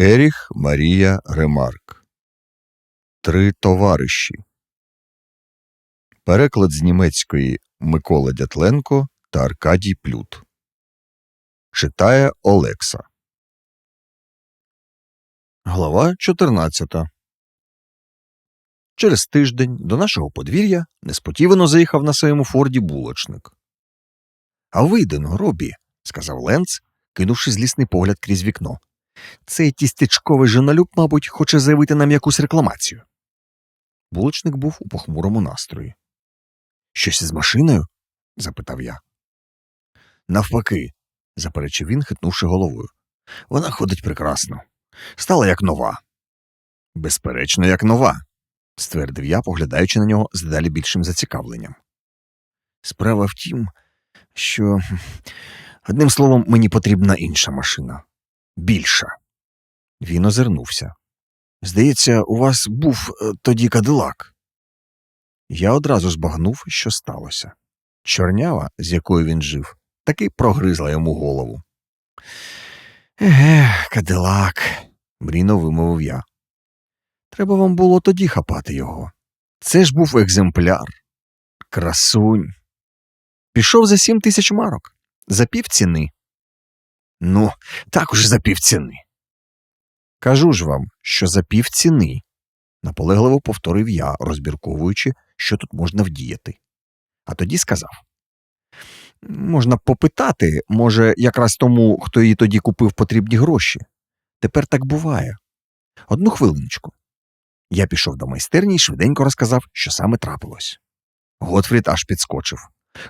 Еріх Марія Ремарк Три товариші. Переклад з німецької Микола Дятленко та Аркадій Плют. Читає Олекса. Глава 14 Через тиждень до нашого подвір'я несподівано заїхав на своєму форді булочник. А вийдено, Робі, сказав Ленц, кинувши злісний погляд крізь вікно. Цей тістечковий жонолюб, мабуть, хоче заявити нам якусь рекламацію. Булочник був у похмурому настрої. Щось із машиною? запитав я. Навпаки, заперечив він, хитнувши головою. Вона ходить прекрасно. Стала як нова. Безперечно, як нова, ствердив я, поглядаючи на нього з дедалі більшим зацікавленням. Справа в тім, що, одним словом, мені потрібна інша машина. Більша. Він озирнувся. Здається, у вас був е, тоді кадилак. Я одразу збагнув, що сталося. Чорнява, з якою він жив, таки прогризла йому голову. Еге, кадилак, мрійно вимовив я. Треба вам було тоді хапати його. Це ж був екземпляр. Красунь. Пішов за сім тисяч марок, за півціни. Ну, також за півціни. Кажу ж вам, що за півціни, наполегливо повторив я, розбірковуючи, що тут можна вдіяти. А тоді сказав можна попитати, може, якраз тому, хто її тоді купив потрібні гроші. Тепер так буває. Одну хвилиночку. Я пішов до майстерні і швиденько розказав, що саме трапилось. Готфрід аж підскочив.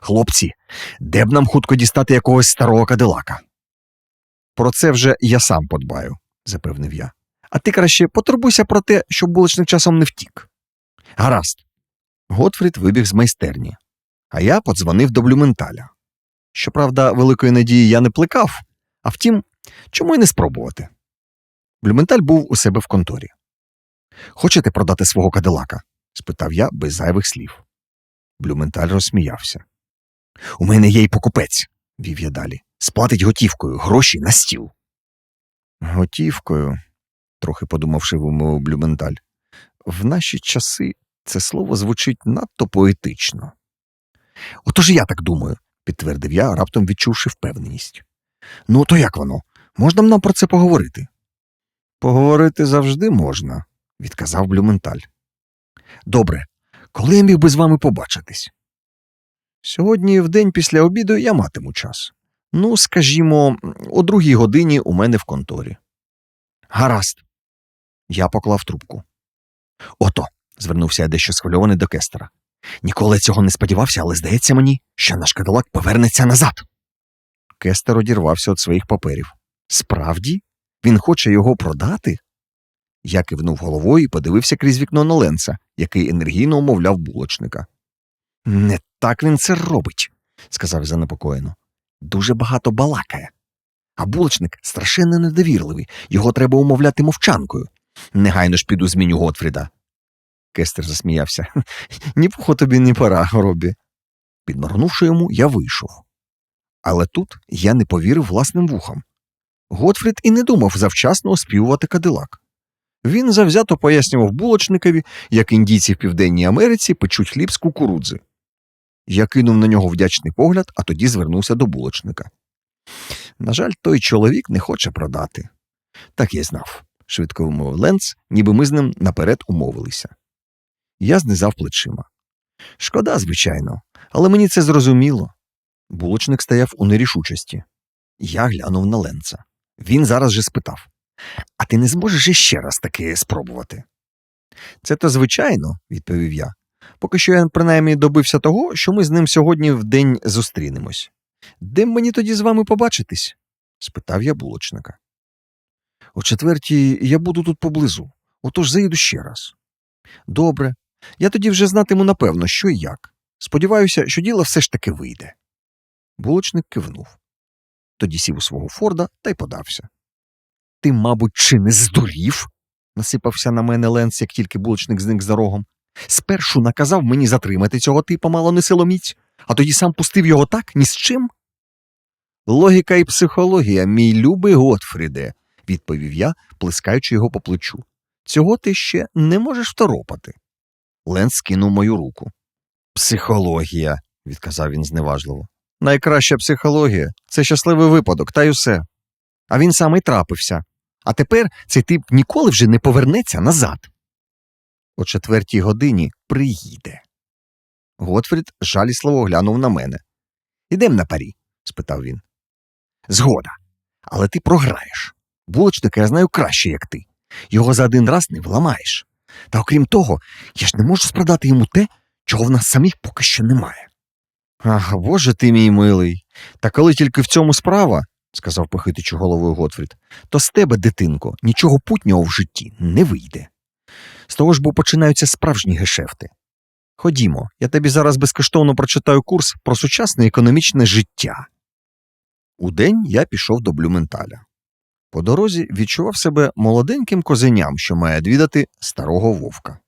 Хлопці, де б нам хутко дістати якогось старого кадилака? Про це вже я сам подбаю, запевнив я. А ти краще потурбуйся про те, щоб булочник часом не втік. Гаразд. Готфрід вибіг з майстерні, а я подзвонив до Блюменталя. Щоправда, великої надії я не плекав, а втім, чому й не спробувати? Блюменталь був у себе в конторі. Хочете продати свого кадилака? спитав я без зайвих слів. Блюменталь розсміявся. У мене є й покупець, вів я далі. Сплатить готівкою, гроші на стіл. Готівкою, трохи подумавши, вимовив Блюменталь. В наші часи це слово звучить надто поетично. Отож я так думаю, підтвердив я, раптом відчувши впевненість. Ну, то як воно? Можна б нам про це поговорити? Поговорити завжди можна, відказав Блюменталь. Добре, коли я міг би з вами побачитись? Сьогодні, в день після обіду, я матиму час. Ну, скажімо, о другій годині у мене в конторі. Гаразд. Я поклав трубку. Ото, звернувся я дещо схвильований до кестера. Ніколи цього не сподівався, але здається мені, що наш кадилак повернеться назад. Кестер одірвався від своїх паперів. Справді, він хоче його продати? Я кивнув головою і подивився крізь вікно на Ленца, який енергійно умовляв булочника. Не так він це робить, сказав занепокоєно. Дуже багато балакає. А булочник страшенно недовірливий, його треба умовляти мовчанкою. Негайно ж піду зміню Готфріда. Кестер засміявся. Ні пухо тобі, ні пора, Робі. Підморгнувши йому, я вийшов. Але тут я не повірив власним вухам. Готфрід і не думав завчасно оспівувати кадилак. Він завзято пояснював булочникові, як індійці в Південній Америці печуть хліб з кукурудзи. Я кинув на нього вдячний погляд, а тоді звернувся до булочника. На жаль, той чоловік не хоче продати. Так я знав, швидко вимовив Ленц, ніби ми з ним наперед умовилися. Я знизав плечима. Шкода, звичайно, але мені це зрозуміло. Булочник стояв у нерішучості. Я глянув на Ленца. Він зараз же спитав А ти не зможеш іще раз таки спробувати? Це то звичайно, відповів я. Поки що я принаймні добився того, що ми з ним сьогодні в день зустрінемось. Де мені тоді з вами побачитись? спитав я булочника. О четвертій я буду тут поблизу, отож заїду ще раз. Добре, я тоді вже знатиму напевно, що і як. Сподіваюся, що діло все ж таки вийде. Булочник кивнув. Тоді сів у свого Форда та й подався. Ти, мабуть, чи не здурів? насипався на мене Ленс, як тільки булочник зник за рогом. Спершу наказав мені затримати цього типа мало не а тоді сам пустив його так, ні з чим. Логіка і психологія, мій любий Готфріде, відповів я, плескаючи його по плечу. Цього ти ще не можеш второпати. Ленс скинув мою руку. Психологія, відказав він зневажливо. Найкраща психологія це щасливий випадок, та й усе. А він саме й трапився. А тепер цей тип ніколи вже не повернеться назад. О четвертій годині приїде. Готфрід жалісливо глянув на мене. Ідем на парі? спитав він. Згода. Але ти програєш. Булочника я знаю краще, як ти. Його за один раз не вламаєш. Та окрім того, я ж не можу спродати йому те, чого в нас самих поки що немає. Ах, боже ти мій милий. Та коли тільки в цьому справа, сказав похитичу головою Готфрід, то з тебе, дитинко, нічого путнього в житті не вийде. З того ж бо починаються справжні гешефти. Ходімо, я тобі зараз безкоштовно прочитаю курс про сучасне економічне життя. Удень я пішов до Блюменталя. По дорозі відчував себе молоденьким козеням, що має відвідати старого вовка.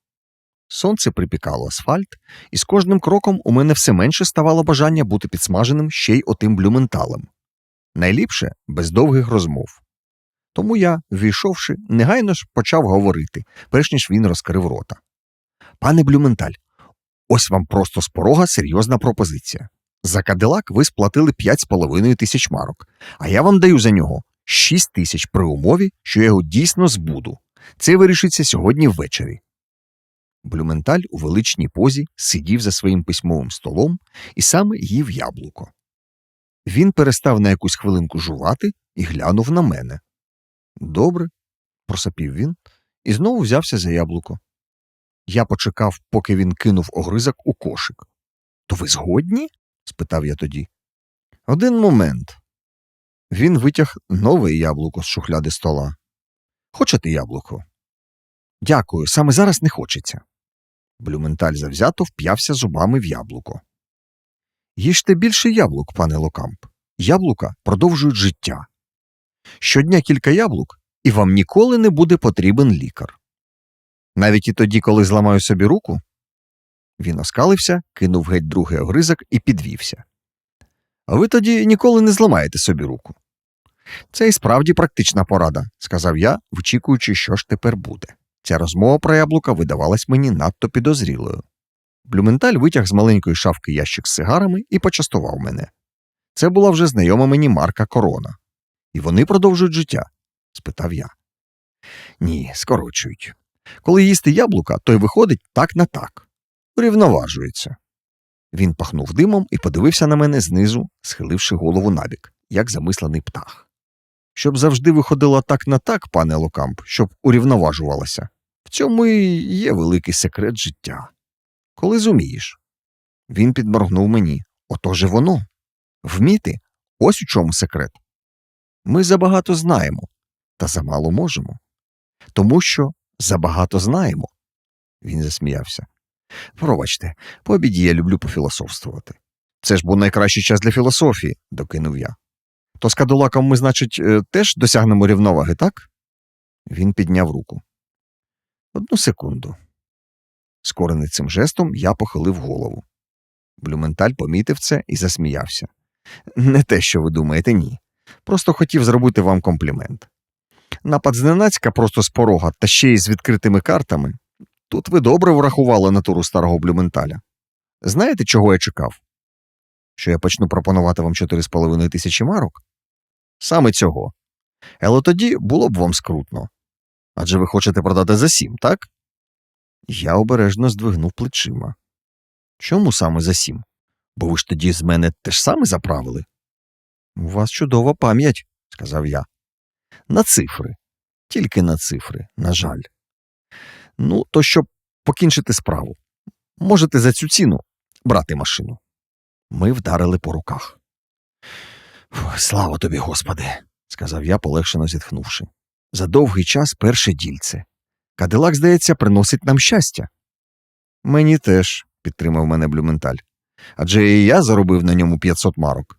Сонце припікало асфальт, і з кожним кроком у мене все менше ставало бажання бути підсмаженим ще й отим блюменталем. Найліпше без довгих розмов. Тому я, ввійшовши, негайно ж почав говорити, перш ніж він розкрив рота. Пане Блюменталь, ось вам просто з порога серйозна пропозиція. За кадилак ви сплатили 5,5 тисяч марок, а я вам даю за нього 6 тисяч при умові, що я його дійсно збуду. Це вирішиться сьогодні ввечері. Блюменталь у величній позі сидів за своїм письмовим столом і саме їв яблуко. Він перестав на якусь хвилинку жувати і глянув на мене. Добре, просапів він і знову взявся за яблуко. Я почекав, поки він кинув огризок у кошик. То ви згодні? спитав я тоді. Один момент. Він витяг нове яблуко з шухляди стола. Хочете яблуко? Дякую, саме зараз не хочеться. Блюменталь завзято вп'явся зубами в яблуко. Їжте більше яблук, пане Локамп. Яблука продовжують життя. Щодня кілька яблук, і вам ніколи не буде потрібен лікар. Навіть і тоді, коли зламаю собі руку. Він оскалився, кинув геть другий огризок і підвівся. А ви тоді ніколи не зламаєте собі руку. Це і справді практична порада, сказав я, вичікуючи, що ж тепер буде. Ця розмова про яблука видавалась мені надто підозрілою. Блюменталь витяг з маленької шафки ящик з сигарами і почастував мене. Це була вже знайома мені марка корона. І вони продовжують життя? спитав я. Ні, скорочують. Коли їсти яблука, то й виходить так на так. Урівноважується. Він пахнув димом і подивився на мене знизу, схиливши голову набік, як замислений птах. Щоб завжди виходило так на так, пане Локамп, щоб урівноважувалося. В цьому і є великий секрет життя. Коли зумієш. Він підморгнув мені. Отоже воно. Вміти ось у чому секрет. Ми забагато знаємо, та замало можемо. Тому що забагато знаємо. Він засміявся. Пробачте, по обіді я люблю пофілософствувати. Це ж був найкращий час для філософії, докинув я. То з кадулаком ми, значить, е, теж досягнемо рівноваги, так? Він підняв руку. Одну секунду. Скорений цим жестом я похилив голову. Блюменталь помітив це і засміявся. Не те, що ви думаєте, ні. Просто хотів зробити вам комплімент. Напад зненацька просто з порога, та ще й з відкритими картами. Тут ви добре врахували натуру старого Блюменталя. Знаєте, чого я чекав? Що я почну пропонувати вам 4,5 тисячі марок? Саме цього. Але тоді було б вам скрутно. Адже ви хочете продати за сім, так? Я обережно здвигнув плечима. Чому саме за сім? Бо ви ж тоді з мене теж саме заправили? У вас чудова пам'ять, сказав я. На цифри. Тільки на цифри, на жаль. Ну, то щоб покінчити справу. Можете за цю ціну брати машину. Ми вдарили по руках. Слава тобі, Господи, сказав я, полегшено зітхнувши. За довгий час перше дільце. Кадилак, здається, приносить нам щастя. Мені теж, підтримав мене Блюменталь. Адже і я заробив на ньому 500 марок.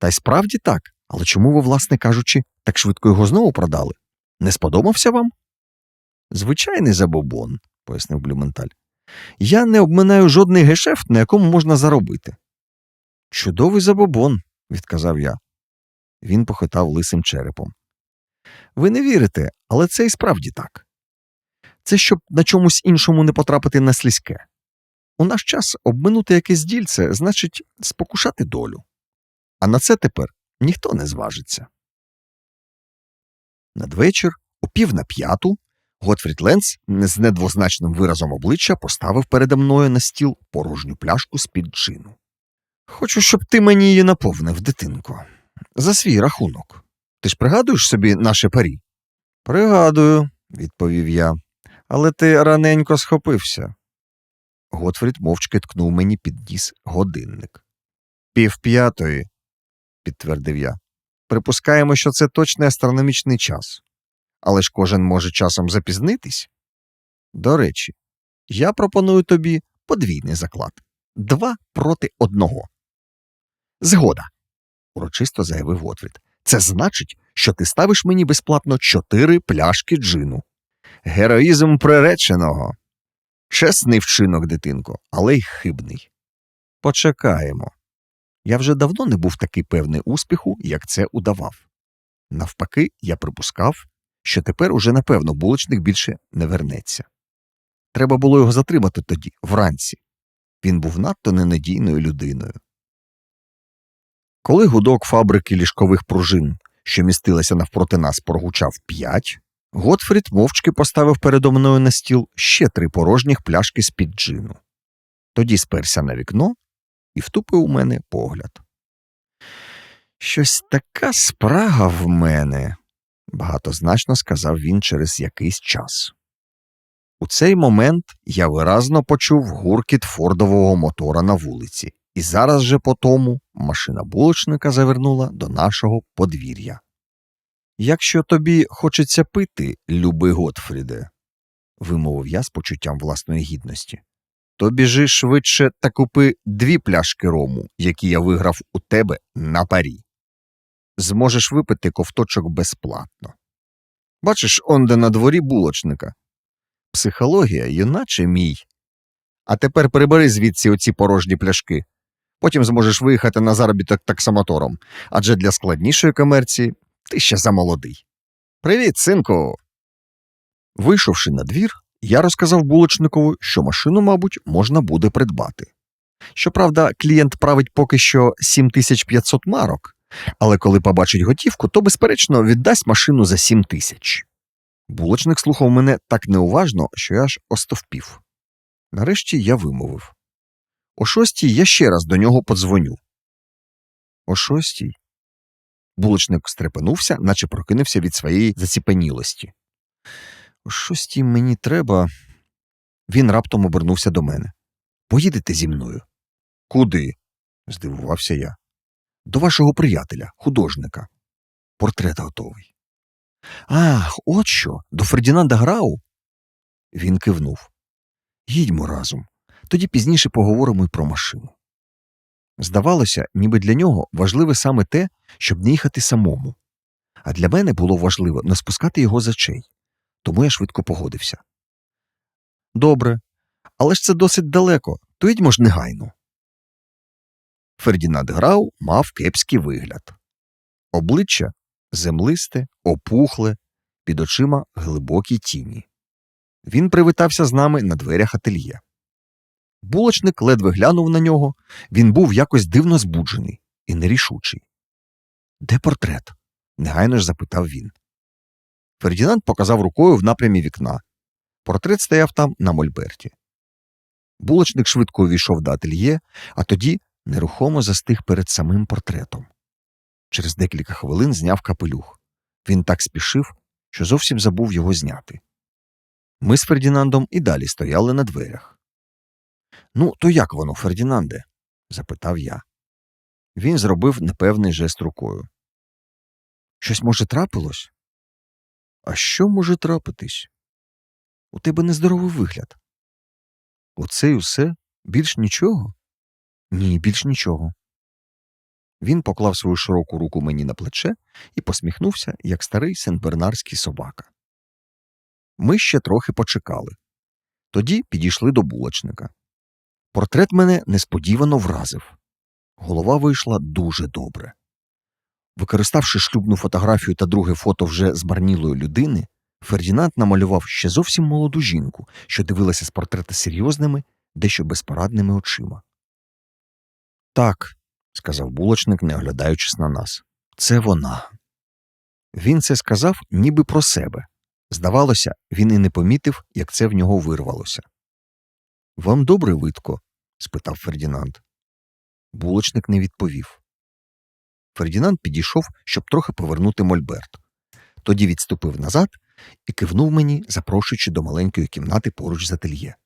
Та й справді так, але чому ви, власне кажучи, так швидко його знову продали? Не сподобався вам? Звичайний забобон, пояснив Блюменталь. Я не обминаю жодний гешефт, на якому можна заробити. Чудовий забобон, відказав я. Він похитав лисим черепом. Ви не вірите, але це і справді так. Це щоб на чомусь іншому не потрапити на слизьке. У наш час обминути якесь дільце значить спокушати долю. А на це тепер ніхто не зважиться. Надвечір, о пів на п'яту, Готфрід Ленц з недвозначним виразом обличчя поставив передо мною на стіл порожню пляшку з-під джину. Хочу, щоб ти мені її наповнив, дитинко, за свій рахунок. Ти ж пригадуєш собі наше парі? Пригадую, відповів я, але ти раненько схопився. Готфрід мовчки ткнув мені під ніс годинник. Пів п'ятої, підтвердив я. Припускаємо, що це точний астрономічний час. Але ж кожен може часом запізнитись. До речі, я пропоную тобі подвійний заклад два проти одного. Згода, урочисто заявив Готфрід. Це значить, що ти ставиш мені безплатно чотири пляшки джину. Героїзм приреченого. Чесний вчинок, дитинко, але й хибний. Почекаємо. Я вже давно не був такий певний успіху, як це удавав. Навпаки, я припускав, що тепер уже напевно булочник більше не вернеться. Треба було його затримати тоді, вранці. Він був надто ненадійною людиною. Коли гудок фабрики ліжкових пружин, що містилася навпроти нас, прогучав п'ять, Готфрід мовчки поставив передо мною на стіл ще три порожніх пляшки з-під джину. Тоді сперся на вікно і втупив у мене погляд. Щось така спрага в мене, багатозначно сказав він через якийсь час. У цей момент я виразно почув гуркіт фордового мотора на вулиці, і зараз же по тому машина булочника завернула до нашого подвір'я. Якщо тобі хочеться пити, любий Готфріде, вимовив я з почуттям власної гідності, то біжи швидше та купи дві пляшки рому, які я виграв у тебе на парі. Зможеш випити ковточок безплатно. Бачиш, онде на дворі булочника. Психологія, юначе мій. А тепер прибери звідси оці порожні пляшки. Потім зможеш виїхати на заробіток таксомотором, адже для складнішої комерції ти ще замолодий. Привіт, синку. Вийшовши на двір, я розказав булочникову, що машину, мабуть, можна буде придбати. Щоправда, клієнт править поки що 7500 марок, але коли побачить готівку, то, безперечно, віддасть машину за 7 тисяч. Булочник слухав мене так неуважно, що я аж остовпів. Нарешті я вимовив О шостій я ще раз до нього подзвоню. О шостій. Булочник стрепенувся, наче прокинувся від своєї заціпенілості. О шостій мені треба. Він раптом обернувся до мене. Поїдете зі мною? Куди? здивувався я. До вашого приятеля, художника. Портрет готовий. Ах, от що, до Фердінанда Грау? Він кивнув. Їдьмо разом. Тоді пізніше поговоримо й про машину. Здавалося, ніби для нього важливе саме те, щоб не їхати самому. А для мене було важливо не спускати його з очей, тому я швидко погодився. Добре, але ж це досить далеко, то їдьмо ж негайно. Фердінанд Грау мав кепський вигляд. Обличчя землисте, опухле, під очима глибокі тіні. Він привітався з нами на дверях ательє. Булочник ледве глянув на нього, він був якось дивно збуджений і нерішучий. Де портрет? негайно ж запитав він. Фердінанд показав рукою в напрямі вікна. Портрет стояв там на мольберті. Булочник швидко увійшов до ательє, а тоді нерухомо застиг перед самим портретом. Через декілька хвилин зняв капелюх. Він так спішив, що зовсім забув його зняти. Ми з Фердінандом і далі стояли на дверях. Ну, то як воно, Фердінанде? запитав я. Він зробив непевний жест рукою. Щось, може, трапилось? А що може трапитись? У тебе нездоровий вигляд. Оце й усе? Більш нічого? Ні, більш нічого. Він поклав свою широку руку мені на плече і посміхнувся, як старий сенбернарський собака. Ми ще трохи почекали. Тоді підійшли до булочника. Портрет мене несподівано вразив. Голова вийшла дуже добре. Використавши шлюбну фотографію та друге фото вже збарнілої людини, Фердінанд намалював ще зовсім молоду жінку, що дивилася з портрета серйозними, дещо безпорадними очима. Так, сказав булочник, не оглядаючись на нас, це вона. Він це сказав ніби про себе. Здавалося, він і не помітив, як це в нього вирвалося. Вам добре видко? спитав Фердінанд. Булочник не відповів. Фердінанд підійшов, щоб трохи повернути Мольберт. Тоді відступив назад і кивнув мені, запрошуючи до маленької кімнати поруч з ательє.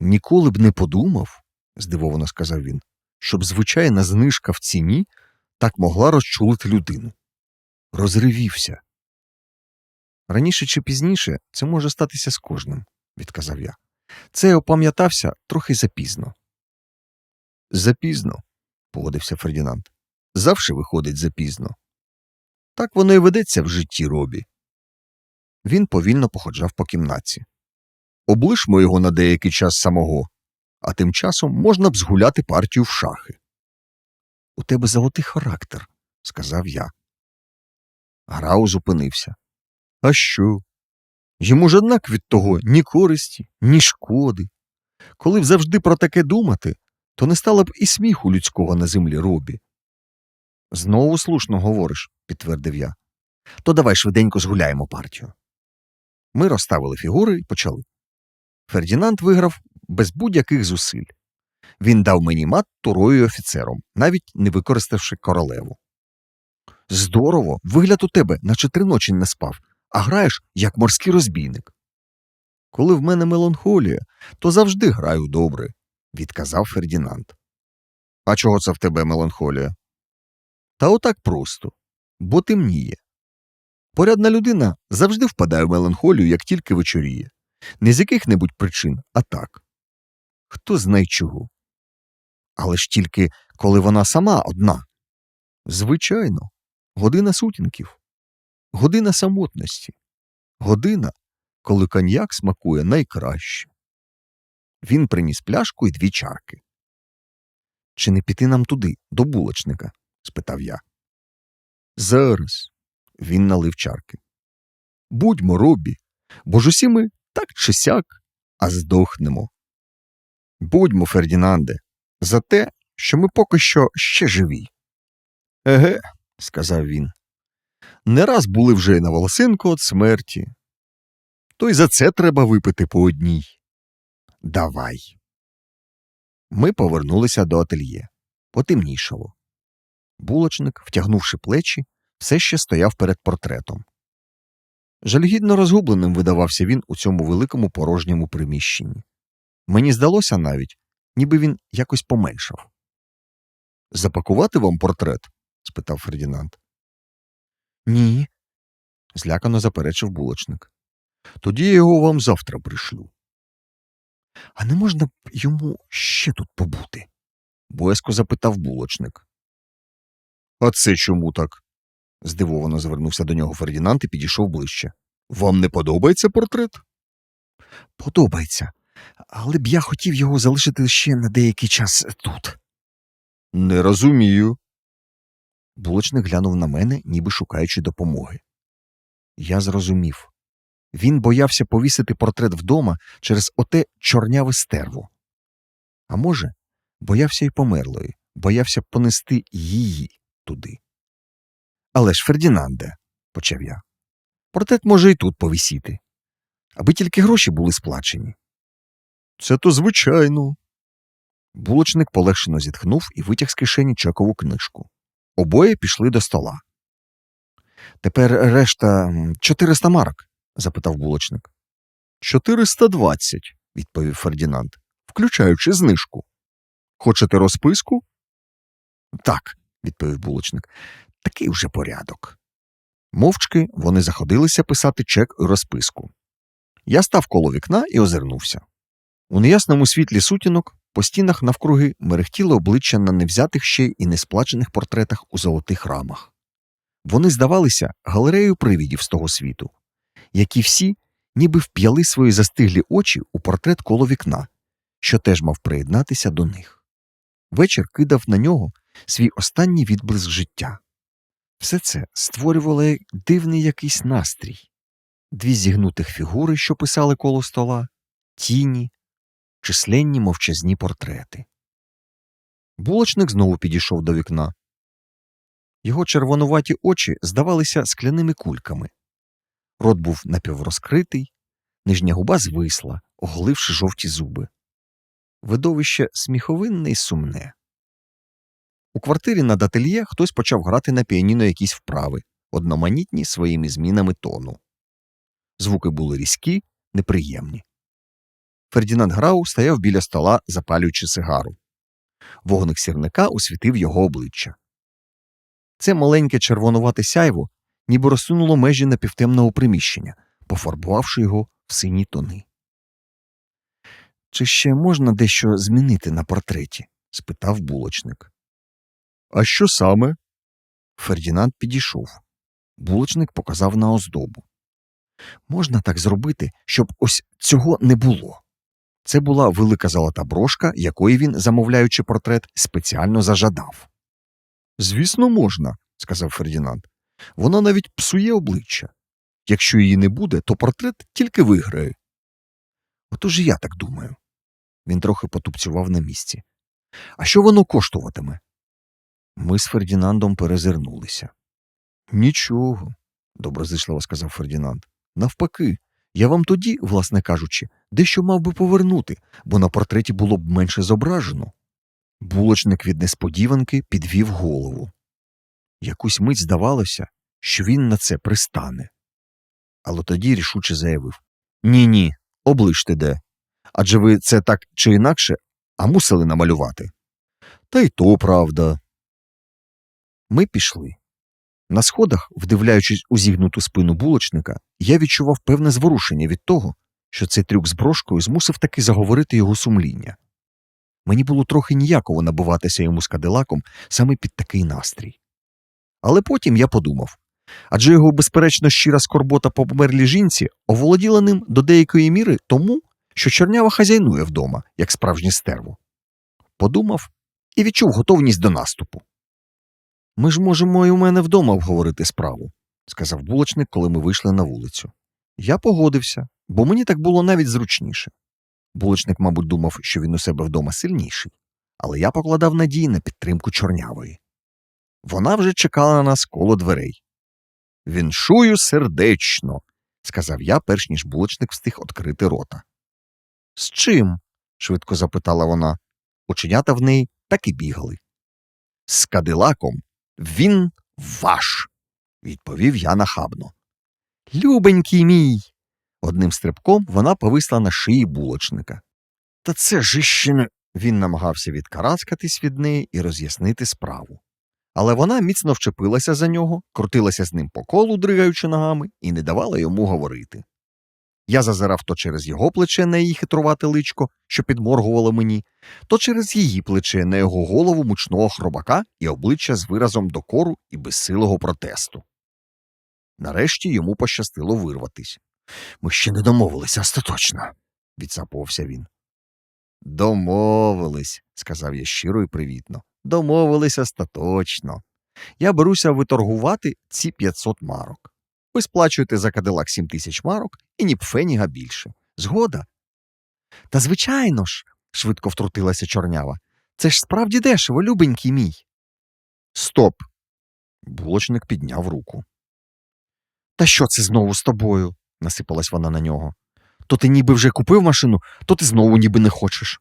Ніколи б не подумав, здивовано сказав він, щоб звичайна знижка в ціні так могла розчулити людину. Розривівся. Раніше чи пізніше це може статися з кожним, відказав я. Це я опам'ятався трохи запізно. Запізно, погодився Фердінанд. Завше виходить запізно. Так воно і ведеться в житті робі. Він повільно походжав по кімнаті. Облишмо його на деякий час самого, а тим часом можна б згуляти партію в шахи. У тебе золотий характер, сказав я. Грау зупинився. А що? Йому ж однак від того ні користі, ні шкоди. Коли б завжди про таке думати, то не стало б і сміху людського на землі робі. Знову слушно говориш, підтвердив я. То давай швиденько згуляємо партію. Ми розставили фігури і почали. Фердінанд виграв без будь-яких зусиль. Він дав мені мат турою офіцером, навіть не використавши королеву. Здорово, вигляд у тебе, наче три ночі не спав, а граєш, як морський розбійник. Коли в мене меланхолія, то завжди граю добре, відказав Фердінанд. А чого це в тебе меланхолія? Та отак просто, бо темніє. Порядна людина завжди впадає в меланхолію, як тільки вечоріє. Не з яких-небудь причин, а так. Хто знає чого. Але ж тільки коли вона сама одна. Звичайно, година сутінків, година самотності, година, коли коньяк смакує найкраще. Він приніс пляшку і дві чарки. Чи не піти нам туди, до булочника? Спитав я. Зараз. Він налив чарки. Будьмо, Робі, бо ж усі ми так чи сяк, а здохнемо. Будьмо, Фердінанде, за те, що ми поки що ще живі. Еге, сказав він. Не раз були вже на волосинку від смерті. То й за це треба випити по одній. Давай. Ми повернулися до ательє. Потемнішало. Булочник, втягнувши плечі, все ще стояв перед портретом. Жалюгідно розгубленим видавався він у цьому великому порожньому приміщенні. Мені здалося навіть, ніби він якось поменшав. Запакувати вам портрет? спитав Фердінанд. Ні, злякано заперечив булочник. Тоді я його вам завтра пришлю. А не можна б йому ще тут побути? боязко запитав булочник. А це чому так? здивовано звернувся до нього Фердінанд і підійшов ближче. Вам не подобається портрет? Подобається, але б я хотів його залишити ще на деякий час тут. Не розумію. Булочник глянув на мене, ніби шукаючи допомоги. Я зрозумів. Він боявся повісити портрет вдома через оте чорняве стерво. А може, боявся й померлої, боявся понести її туди. Але ж, Фердінанде, почав я, портрет може і тут повісіти, аби тільки гроші були сплачені. Це то звичайно. Булочник полегшено зітхнув і витяг з кишені чекову книжку. Обоє пішли до стола. Тепер решта 400 марок? запитав булочник. Чотириста двадцять, відповів Фердінанд, включаючи знижку. Хочете розписку? Так, відповів булочник. Такий вже порядок. Мовчки вони заходилися писати чек і розписку. Я став коло вікна і озирнувся. У неясному світлі сутінок по стінах навкруги мерехтіло обличчя на невзятих ще і несплачених портретах у золотих рамах. Вони здавалися галереєю привідів з того світу, які всі ніби вп'яли свої застиглі очі у портрет коло вікна, що теж мав приєднатися до них. Вечір кидав на нього свій останній відблиск життя. Все це створювало дивний якийсь настрій. Дві зігнутих фігури, що писали коло стола, тіні, численні мовчазні портрети. Булочник знову підійшов до вікна. Його червонуваті очі здавалися скляними кульками. Рот був напіврозкритий, нижня губа звисла, оголивши жовті зуби. Видовище сміховинне й сумне. У квартирі над ательє хтось почав грати на піаніно якісь вправи, одноманітні своїми змінами тону. Звуки були різкі, неприємні. Фердінанд Грау стояв біля стола, запалюючи сигару. Вогник сірника освітив його обличчя. Це маленьке червонувате сяйво ніби розсунуло межі напівтемного приміщення, пофарбувавши його в сині тони. Чи ще можна дещо змінити на портреті? спитав булочник. А що саме? Фердінанд підійшов. Булочник показав на оздобу. Можна так зробити, щоб ось цього не було. Це була велика золота брошка, якої він, замовляючи портрет, спеціально зажадав. Звісно, можна, сказав Фердінанд. Вона навіть псує обличчя. Якщо її не буде, то портрет тільки виграє. Отож і я так думаю. Він трохи потупцював на місці. А що воно коштуватиме? Ми з Фердінандом перезирнулися. Нічого, доброзичливо сказав Фердінанд. Навпаки, я вам тоді, власне кажучи, дещо мав би повернути, бо на портреті було б менше зображено. Булочник від несподіванки підвів голову. Якусь мить здавалося, що він на це пристане. Але тоді рішуче заявив Ні, ні, оближте де. Адже ви це так чи інакше, а мусили намалювати. Та й то правда. Ми пішли. На сходах, вдивляючись у зігнуту спину булочника, я відчував певне зворушення від того, що цей трюк з брошкою змусив таки заговорити його сумління. Мені було трохи ніяково набиватися йому з кадилаком саме під такий настрій. Але потім я подумав адже його безперечно щира скорбота по померлій жінці оволоділа ним до деякої міри тому, що чорнява хазяйнує вдома, як справжнє стерво. Подумав і відчув готовність до наступу. Ми ж можемо і у мене вдома обговорити справу, сказав булочник, коли ми вийшли на вулицю. Я погодився, бо мені так було навіть зручніше. Булочник, мабуть, думав, що він у себе вдома сильніший, але я покладав надії на підтримку чорнявої. Вона вже чекала на нас коло дверей. Віншую сердечно, сказав я, перш ніж булочник встиг відкрити рота. З чим? швидко запитала вона. Оченята в неї так і бігали. З кадилаком він ваш, відповів я нахабно. Любенький мій. Одним стрибком вона повисла на шиї булочника. Та це ж іще не. Він намагався відкараскатись від неї і роз'яснити справу. Але вона міцно вчепилася за нього, крутилася з ним по колу, дригаючи ногами, і не давала йому говорити. Я зазирав то через його плече на її хитрувате личко, що підморгувало мені, то через її плече на його голову мучного хробака і обличчя з виразом докору і безсилого протесту. Нарешті йому пощастило вирватись. Ми ще не домовилися остаточно, відсапувався він. Домовились, сказав я щиро і привітно. Домовились остаточно. Я беруся виторгувати ці 500 марок. Ви сплачуєте за кадилак 7 тисяч марок і ні пфеніга більше. Згода? Та звичайно ж, швидко втрутилася чорнява. Це ж справді дешево, любенький мій. Стоп. Булочник підняв руку. Та що це знову з тобою? насипалась вона на нього. То ти ніби вже купив машину, то ти знову ніби не хочеш.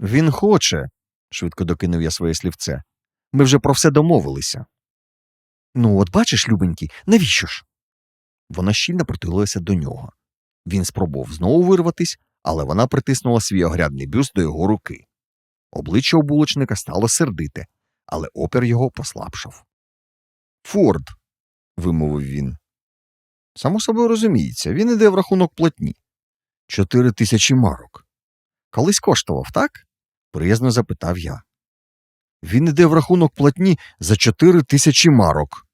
Він хоче, швидко докинув я своє слівце. Ми вже про все домовилися. Ну, от бачиш, любенький, навіщо ж? Вона щільно притулилася до нього. Він спробував знову вирватись, але вона притиснула свій огрядний бюст до його руки. Обличчя у булочника стало сердите, але опір його послабшав. Форд, вимовив він. Само собою розуміється, він іде в рахунок платні. Чотири тисячі марок. Колись коштував, так? приязно запитав я. Він іде в рахунок платні за чотири тисячі марок,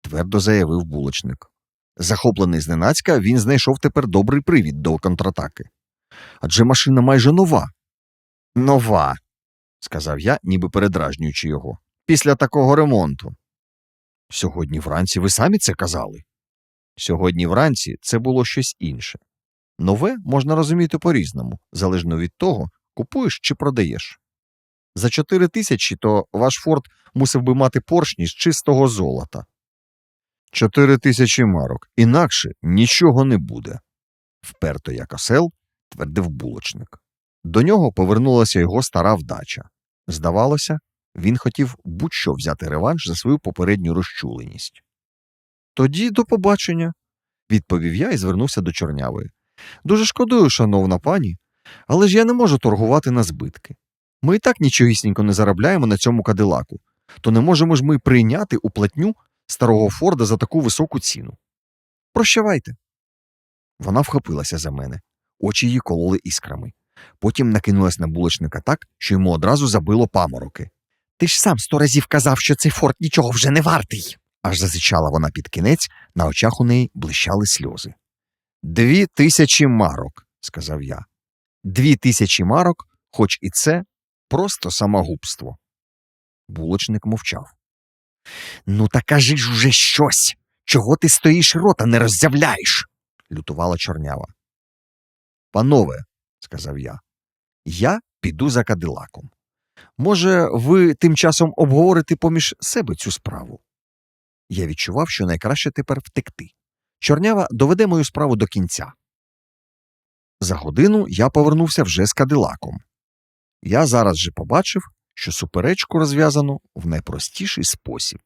твердо заявив булочник. Захоплений зненацька, він знайшов тепер добрий привід до контратаки. Адже машина майже нова. Нова, сказав я, ніби передражнюючи його. Після такого ремонту. Сьогодні вранці ви самі це казали. Сьогодні вранці це було щось інше. Нове можна розуміти по-різному, залежно від того, купуєш чи продаєш. За чотири тисячі то ваш форт мусив би мати поршні з чистого золота. Чотири тисячі марок, інакше нічого не буде. Вперто як осел, твердив булочник. До нього повернулася його стара вдача. Здавалося, він хотів будь-що взяти реванш за свою попередню розчуленість. Тоді до побачення, відповів я і звернувся до чорнявої. Дуже шкодую, шановна пані, але ж я не можу торгувати на збитки. Ми і так нічогісінько не заробляємо на цьому кадилаку, то не можемо ж ми прийняти у платню старого Форда за таку високу ціну. Прощавайте. Вона вхопилася за мене, очі її кололи іскрами. Потім накинулась на булочника так, що йому одразу забило памороки. Ти ж сам сто разів казав, що цей форт нічого вже не вартий. аж зазичала вона під кінець, на очах у неї блищали сльози. Дві тисячі марок, сказав я. Дві тисячі марок, хоч і це просто самогубство. Булочник мовчав. Ну, та кажи ж уже щось. Чого ти стоїш рота не роззявляєш? лютувала чорнява. Панове, сказав я, я піду за кадилаком. Може, ви тим часом обговорите поміж себе цю справу? Я відчував, що найкраще тепер втекти. Чорнява доведе мою справу до кінця. За годину я повернувся вже з кадилаком. Я зараз же побачив, що суперечку розв'язано в найпростіший спосіб.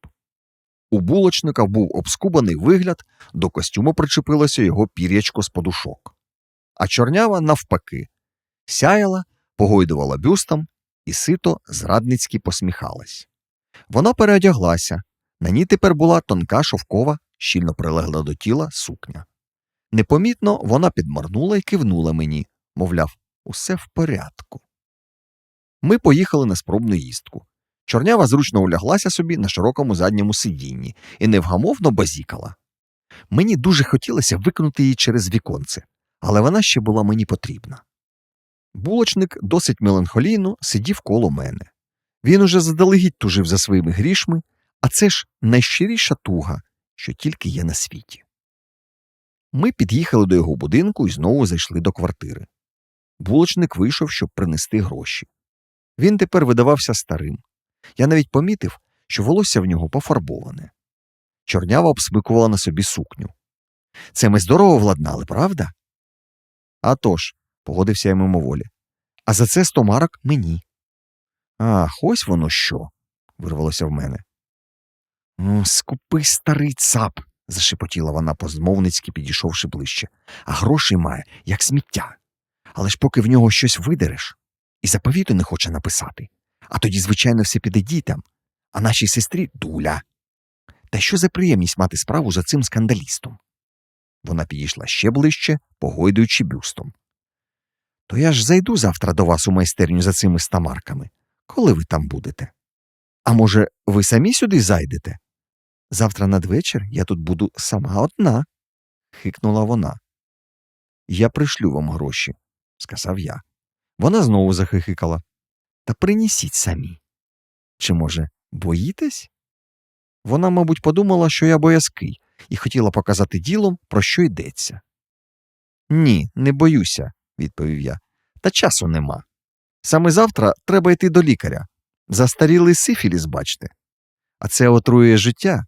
У булочника був обскубаний вигляд, до костюму причепилося його пір'ячко з подушок. А чорнява, навпаки, сяяла, погойдувала бюстом і сито зрадницьки посміхалась. Вона переодяглася, на ній тепер була тонка шовкова, щільно прилегла до тіла сукня. Непомітно вона підморгнула і кивнула мені, мовляв, усе в порядку. Ми поїхали на спробну їздку. Чорнява зручно уляглася собі на широкому задньому сидінні і невгамовно базікала. Мені дуже хотілося викинути її через віконце, але вона ще була мені потрібна. Булочник досить меланхолійно сидів коло мене. Він уже заздалегідь тужив за своїми грішми, а це ж найщиріша туга, що тільки є на світі. Ми під'їхали до його будинку і знову зайшли до квартири. Булочник вийшов, щоб принести гроші. Він тепер видавався старим. Я навіть помітив, що волосся в нього пофарбоване. Чорнява обсмикувала на собі сукню. Це ми здорово владнали, правда? «А тож», – погодився я мимоволі. А за це сто марок мені. Ах, ось воно що. вирвалося в мене. Скупий старий цап, зашепотіла вона позмовницьки, підійшовши ближче, а грошей має, як сміття. Але ж поки в нього щось видереш, і заповіту не хоче написати. А тоді, звичайно, все піде дітям, а нашій сестрі дуля. Та що за приємність мати справу за цим скандалістом? Вона підійшла ще ближче, погойдуючи бюстом. То я ж зайду завтра до вас у майстерню за цими стамарками. Коли ви там будете? А може, ви самі сюди зайдете? Завтра надвечір я тут буду сама одна, хикнула вона. Я пришлю вам гроші, сказав я. Вона знову захихикала. Та принесіть самі. Чи, може, боїтесь? Вона, мабуть, подумала, що я боязкий, і хотіла показати ділом, про що йдеться. Ні, не боюся, відповів я. Та часу нема. Саме завтра треба йти до лікаря. Застарілий сифіліс, бачте. А це отрує життя.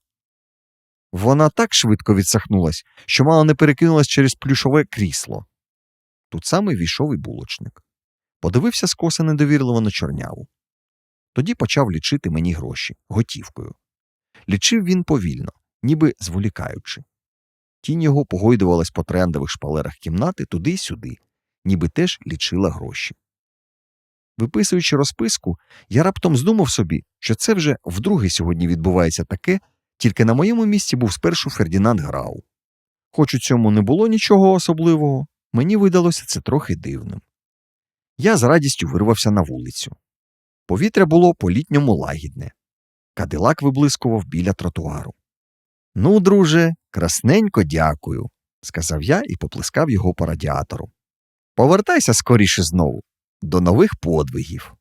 Вона так швидко відсахнулась, що мало не перекинулась через плюшове крісло. Тут саме війшов і булочник. Подивився скоса недовірливо на чорняву. Тоді почав лічити мені гроші готівкою. Лічив він повільно, ніби зволікаючи. Тінь його погойдувалась по трендових шпалерах кімнати туди й сюди, ніби теж лічила гроші. Виписуючи розписку, я раптом здумав собі, що це вже вдруге сьогодні відбувається таке, тільки на моєму місці був спершу Фердінанд Грау. Хоч у цьому не було нічого особливого, мені видалося це трохи дивним. Я з радістю вирвався на вулицю. Повітря було по літньому лагідне. Кадилак виблискував біля тротуару. Ну, друже, красненько дякую, сказав я і поплескав його по радіатору. Повертайся скоріше знову, до нових подвигів.